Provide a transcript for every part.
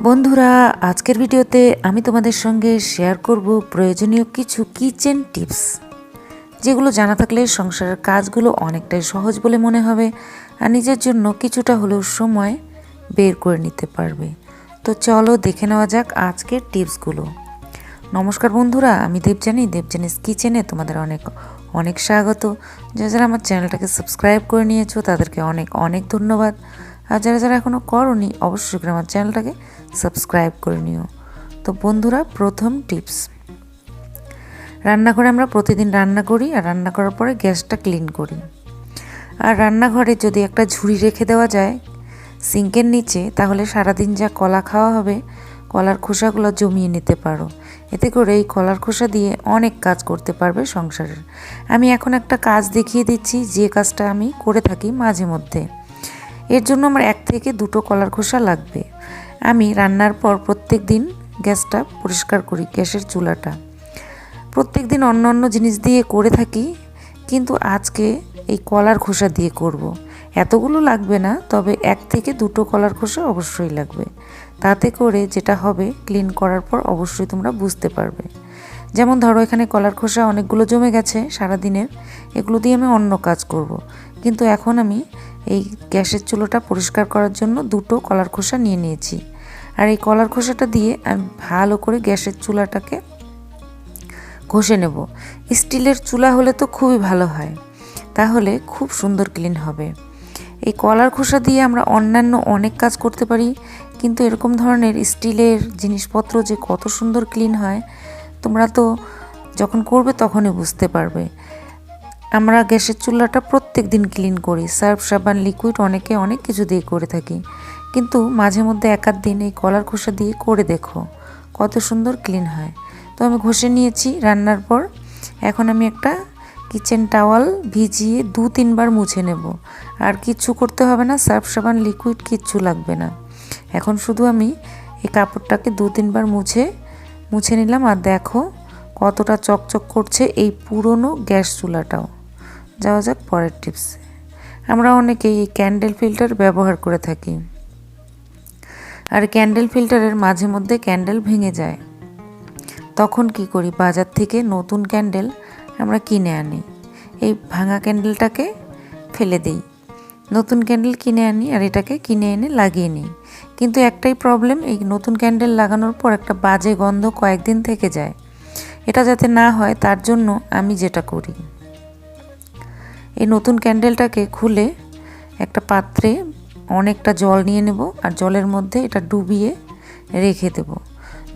বন্ধুরা, আজকের ভিডিওতে আমি তোমাদের সঙ্গে শেয়ার করব প্রয়োজনীয় কিছু কিচেন টিপস যেগুলো জানা থাকলে সংসারের কাজগুলো অনেকটাই সহজ বলে মনে হবে আর নিজের জন্য কিছুটা হলেও সময় বের করে নিতে পারবে। তো চলো দেখে নেওয়া যাক আজকের টিপসগুলো নমস্কার বন্ধুরা, আমি দেবজানি দেবজানিস কিচেনে তোমাদের অনেক অনেক স্বাগত। যারা যারা আমার চ্যানেলটাকে সাবস্ক্রাইব করে নিয়েছো, তাদেরকে অনেক অনেক ধন্যবাদ। আর যারা যারা এখনও করনি, অবশ্যই আমার চ্যানেলটাকে সাবস্ক্রাইব করে নিও। তো বন্ধুরা, প্রথম টিপস। রান্নাঘরে আমরা প্রতিদিন রান্না করি আর রান্না করার পরে গ্যাসটা ক্লিন করি। আর রান্নাঘরে যদি একটা ঝুড়ি রেখে দেওয়া যায় সিঙ্কের নিচে, তাহলে সারাদিন যা কলা খাওয়া হবে, কলার খোসাগুলো জমিয়ে নিতে পারো। এতে করে এই কলার খোসা দিয়ে অনেক কাজ করতে পারবে সংসারের। আমি এখন একটা কাজ দেখিয়ে দিচ্ছি, যে কাজটা আমি করে থাকি মাঝে মধ্যে। এর জন্য আমার এক থেকে দুটো কলার খোসা লাগবে। আমি রান্নার পর প্রত্যেক দিন গ্যাসটা পরিষ্কার করি, গ্যাসের চুলাটা প্রত্যেক দিন অন্য অন্য জিনিস দিয়ে করে থাকি, কিন্তু আজকে এই কলার খোসা দিয়ে করব। এতগুলো লাগবে না, তবে এক থেকে দুটো কলার খোসা অবশ্যই লাগবে তাতে করে যেটা হবে ক্লিন করার পর অবশ্যই তোমরা বুঝতে পারবে যেমন ধরো, এখানে কলার খোসা অনেকগুলো জমে গেছে সারাদিনের এগুলো দিয়ে আমি অন্য কাজ করব। কিন্তু এখন আমি এই গ্যাসের চুলোটা পরিষ্কার করার জন্য দুটো কলার খোসা নিয়ে নিয়েছি আর এই কলার খোসাটা দিয়ে আমি ভালো করে গ্যাসের চুলাটাকে ঘষে নেব। স্টিলের চুলা হলে তো খুবই ভালো হয়। তাহলে খুব সুন্দর ক্লিন হবে। এই কলার খোসা দিয়ে আমরা অন্যান্য অনেক কাজ করতে পারি, কিন্তু এরকম ধরনের স্টিলের জিনিসপত্র যে কত সুন্দর ক্লিন হয়, তোমরা তো যখন করবে তখনই বুঝতে পারবে। আমরা গ্যাসের চুলাটা প্রত্যেক দিন ক্লিন করি। সার্ফ, সাবান, লিকুইড অনেকে অনেক কিছু দিয়ে করে থাকি। কিন্তু মাঝে মধ্যে এক আধ দিন এই কলার খোসা দিয়ে করে দেখো। কত সুন্দর ক্লিন হয়। তো আমি ঘষে নিয়েছি রান্নার পর। এখন আমি একটা কিচেন টাওয়াল ভিজিয়ে দু তিনবার মুছে নেব। আর কিচ্ছু করতে হবে না, সার্ফ সাবান, লিকুইড কিচ্ছু লাগবে না। এখন শুধু আমি এই কাপড়টাকে দু তিনবার মুছে মুছে নিলাম। আর দেখো কতটা চকচক করছে এই পুরনো গ্যাস চুলাটাও। যাওয়া যাক পরের টিপসে। আমরা অনেকেই এই ক্যান্ডেল ফিল্টার ব্যবহার করে থাকি। আর ক্যান্ডেল ফিল্টারের মাঝে মধ্যে ক্যান্ডেল ভেঙে যায়। তখন কি করি? বাজার থেকে নতুন ক্যান্ডেল আমরা কিনে আনি। এই ভাঙা ক্যান্ডেলটাকে ফেলে দিই। নতুন ক্যান্ডেল কিনে আনি আর এটাকে কিনে এনে লাগিয়ে নিই। কিন্তু একটাই প্রবলেম এই নতুন ক্যান্ডেল লাগানোর পর একটা বাজে গন্ধ কয়েকদিন থেকে যায়। এটা যাতে না হয়, তার জন্য আমি যেটা করি, এই নতুন ক্যান্ডেলটাকে খুলে একটা পাত্রে অনেকটা জল নিয়ে নেব আর জলের মধ্যে এটা ডুবিয়ে রেখে দেব।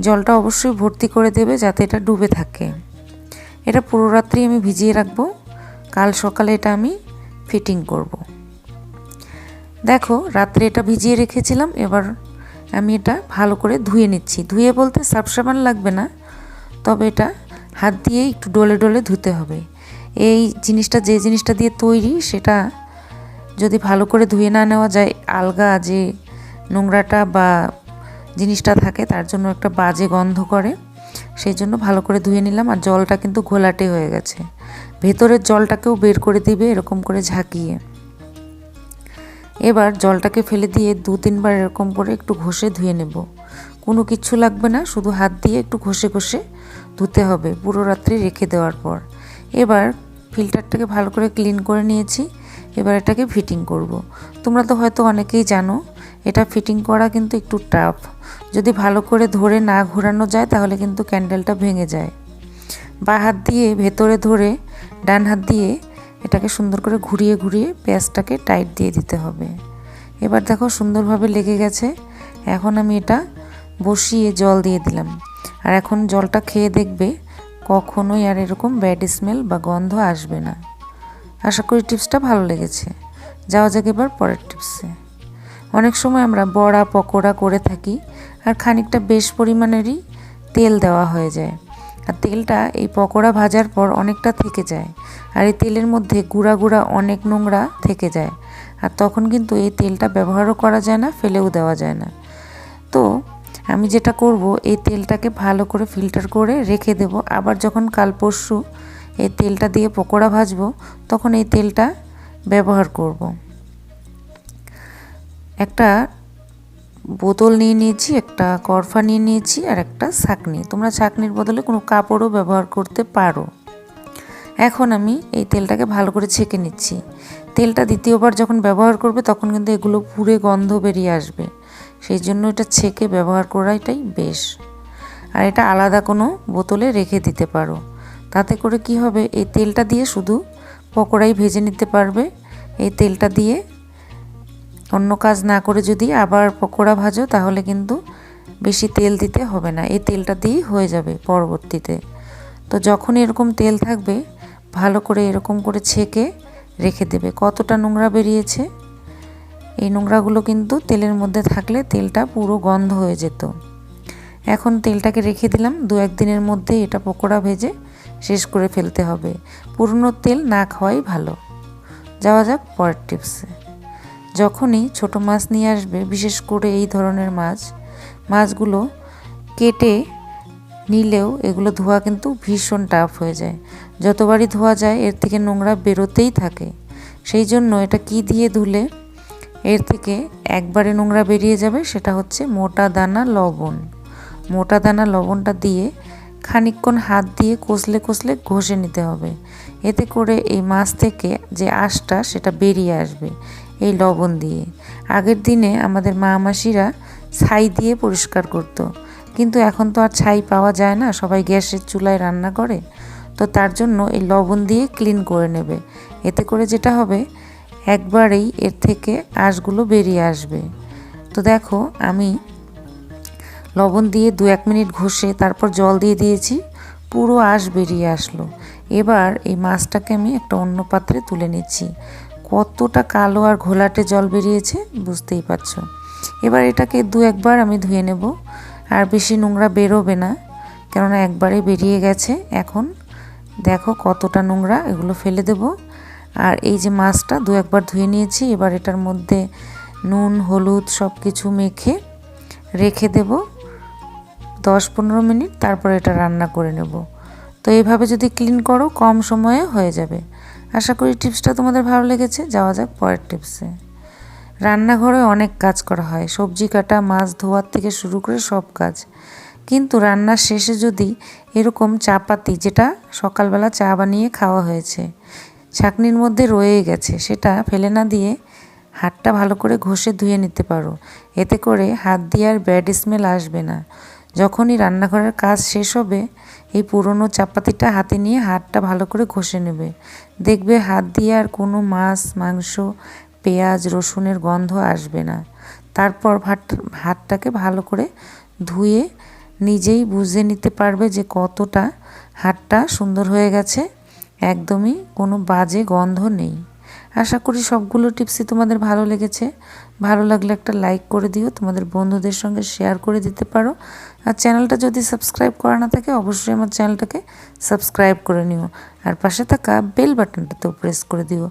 জলটা অবশ্যই ভর্তি করে দেবে যাতে এটা ডুবে থাকে। এটা পুরো রাত্রি আমি ভিজিয়ে রাখব। কাল সকালে এটা আমি ফিটিং করব। দেখো, রাত্রে এটা ভিজিয়ে রেখেছিলাম, এবার আমি এটা ভালো করে ধুয়ে নিচ্ছি। ধুয়ে বলতে সাফ সাবান লাগবে না, তবে এটা হাত দিয়ে একটু ডলে ডলে ধুতে হবে। এই জিনিসটা, যে জিনিসটা দিয়ে তৈরি, সেটা যদি ভালো করে ধুয়ে না নেওয়া যায়, আলগা যে নোংরাটা বা জিনিসটা থাকে, তার জন্য একটা বাজে গন্ধ করে। সেই জন্য ভালো করে ধুয়ে নিলাম আর জলটা কিন্তু ঘোলাটে হয়ে গেছে। ভেতরের জলটাকেও বের করে দিবে এরকম করে ঝাঁকিয়ে। এবার জলটাকে ফেলে দিয়ে দু তিনবার এরকম করে একটু ঘষে ধুয়ে নেব। কোনো কিচ্ছু লাগবে না, শুধু হাত দিয়ে একটু ঘষে ঘষে ধুতে হবে, পুরো রাত্রি রেখে দেওয়ার পর। এবার ফিল্টারটাকে ভালো করে ক্লিন করে নিয়েছি। এবার এটাকে ফিটিং করব। তোমরা তো হয়তো অনেকেই জানো, এটা ফিটিং করা কিন্তু একটু টাফ যদি ভালো করে ধরে না ঘোরানো যায়, তাহলে কিন্তু ক্যান্ডেলটা ভেঙে যায়। বা হাত দিয়ে ভেতরে ধরে ডান হাত দিয়ে এটাকে সুন্দর করে ঘুরিয়ে ঘুরিয়ে পেঁয়াজটাকে টাইট দিয়ে দিতে হবে। এবার দেখো সুন্দরভাবে লেগে গেছে। এখন আমি এটা বসিয়ে জল দিয়ে দিলাম। আর এখন জলটা খেয়ে দেখবে কখনোই আর এরকম ব্যাড স্মেল বা গন্ধ আসবে না। আশা করি টিপসটা ভালো লেগেছে। যাওয়া যাক এবার পরের টিপসে। অনেক সময় আমরা বড়া পকোড়া করে থাকি আর খানিকটা বেশ পরিমাণেরই তেল দেওয়া হয়ে যায়। আর তেলটা এই পকোড়া ভাজার পর অনেকটা থেকে যায় আর এই তেলের মধ্যে গুঁড়া গুঁড়া অনেক নোংরা থেকে যায়। আর তখন কিন্তু এই তেলটা ব্যবহারও করা যায় না, ফেলেও দেওয়া যায় না। তো আমি যেটা করব, এই তেলটাকে ভালো করে ফিল্টার করে রেখে দেব। আবার যখন কাল পরশু এই তেলটা দিয়ে পকোড়া ভাজবো, তখন এই তেলটা ব্যবহার করব। একটা বোতল নিয়ে নিয়েছি, একটা করফা নিয়ে নিয়েছি আর একটা ছাকনি। তোমরা ছাকনির বদলে কোনো কাপড়ও ব্যবহার করতে পারো। এখন আমি এই তেলটাকে ভালো করে ছেঁকে নিচ্ছি। তেলটা দ্বিতীয়বার যখন ব্যবহার করবে, তখন কিন্তু এগুলো পুড়ে গন্ধ বেরিয়ে আসবে। সেই জন্য এটা ছেঁকে ব্যবহার করাটাই বেশ। আর এটা আলাদা কোনো বোতলে রেখে দিতে পারো। তাতে করে কি হবে? এই তেলটা দিয়ে শুধু পকোড়াই ভেজে নিতে পারবে। এই তেলটা দিয়ে অন্য কাজ না করে যদি আবার পকোড়া ভাজো, তাহলে কিন্তু বেশি তেল দিতে হবে না। এই তেলটা দিয়েই হয়ে যাবে পরবর্তীতে। তো যখন এরকম তেল থাকবে, ভালো করে এরকম করে ছেঁকে রেখে দেবে। কতটা নোংরা বেরিয়েছে? এই নোংরাগুলো কিন্তু তেলের মধ্যে থাকলে তেলটা পুরো গন্ধ হয়ে যেত। এখন তেলটাকে রেখে দিলাম। দু একদিনের মধ্যে এটা পকোড়া ভেজে শেষ করে ফেলতে হবে। পুরনো তেল না খাওয়াই ভালো। যাওয়া যাক পরের টিপসে যখনই ছোট মাছ নিয়ে আসবে, বিশেষ করে এই ধরনের মাছ, মাছগুলো কেটে নিলেও এগুলো ধোয়া কিন্তু ভীষণ টাফ হয়ে যায়। যতবারই ধোয়া যায়, এর থেকে নোংরা বেরোতেই থাকে। সেই জন্য এটা কি দিয়ে ধুলে এর থেকে একবারে নোংরা বেরিয়ে যাবে সেটা হচ্ছে মোটা দানা লবণ। মোটা দানা লবণটা দিয়ে খানিকক্ষণ হাত দিয়ে কষলে কষলে ঘষে নিতে হবে। এতে করে এই মাছ থেকে যে আঁশটা, সেটা বেরিয়ে আসবে এই লবণ দিয়ে। আগের দিনে আমাদের মা মাসিরা ছাই দিয়ে পরিষ্কার করতো। কিন্তু এখন তো আর ছাই পাওয়া যায় না, সবাই গ্যাসের চুলায় রান্না করে। তো তার জন্য এই লবণ দিয়ে ক্লিন করে নেবে। এতে করে যেটা হবে, একবারেই এর থেকে আঁশগুলো বেরিয়ে আসবে। তো দেখো, আমি লবণ দিয়ে দু এক মিনিট ঘষে তারপর জল দিয়ে দিয়েছি। পুরো আঁশ বেরিয়ে আসলো। এবার এই মাছটাকে আমি একটা অন্য পাত্রে তুলে নিচ্ছি। কতটা কালো আর ঘোলাটে জল বেরিয়েছে বুঝতেই পারছ। এবার এটাকে দু একবার আমি ধুয়ে নেব। আর বেশি নোংরা বেরোবে না, কেননা একবারে বেরিয়ে গেছে। এখন দেখো কতটা নোংরা, এগুলো ফেলে দেব। আর এই যে মাছটা দু একবার ধুয়ে নিয়েছি, এবার এটার মধ্যে নুন, হলুদ সব কিছু মেখে রেখে দেব। দশ পনেরো মিনিট, তারপর এটা রান্না করে নেব। তো এইভাবে যদি ক্লিন করো, কম সময়ে হয়ে যাবে। আশা করি টিপসটা তোমাদের ভালো লেগেছে। যাওয়া যাক পরের টিপসে রান্নাঘরে অনেক কাজ করা হয়। সবজি কাটা, মাছ ধোয়ার থেকে শুরু করে সব কাজ। কিন্তু রান্নার শেষে যদি এরকম চাপাতি, যেটা সকালবেলা চা বানিয়ে খাওয়া হয়েছে, ছাকনির মধ্যে রয়ে গেছে, সেটা ফেলে না দিয়ে হাতটা ভালো করে ঘষে ধুয়ে নিতে পারো। এতে করে হাত দিয়ে আর ব্যাড স্মেল আসবে না। যখনই রান্নাঘরের কাজ শেষ হবে, এই পুরনো চাপাতিটা হাতে নিয়ে হাতটা ভালো করে ঘষে নেবে। দেখবে হাত দিয়ে আর কোনো মাছ, মাংস, পেঁয়াজ, রসুনের গন্ধ আসবে না। তারপর ভাত, হাতটাকে ভালো করে ধুয়ে নিজেই বুঝে নিতে পারবে যে কতটা হাতটা সুন্দর হয়ে গেছে। একদমই কোনো বাজে গন্ধ নেই। আশা করি সবগুলো টিপসই তোমাদের ভালো লেগেছে। ভালো লাগলে একটা লাইক করে দিও, তোমাদের বন্ধুদের সঙ্গে শেয়ার করে দিতে পারো। আর চ্যানেলটা যদি সাবস্ক্রাইব করা না থাকে, অবশ্যই আমার চ্যানেলটাকে সাবস্ক্রাইব করে নিও। আর পাশে থাকা বেল বাটনটাতেও প্রেস করে দিও।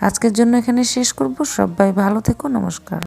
আজকের জন্য এখানে শেষ করব। সবাই ভালো থেকো, নমস্কার।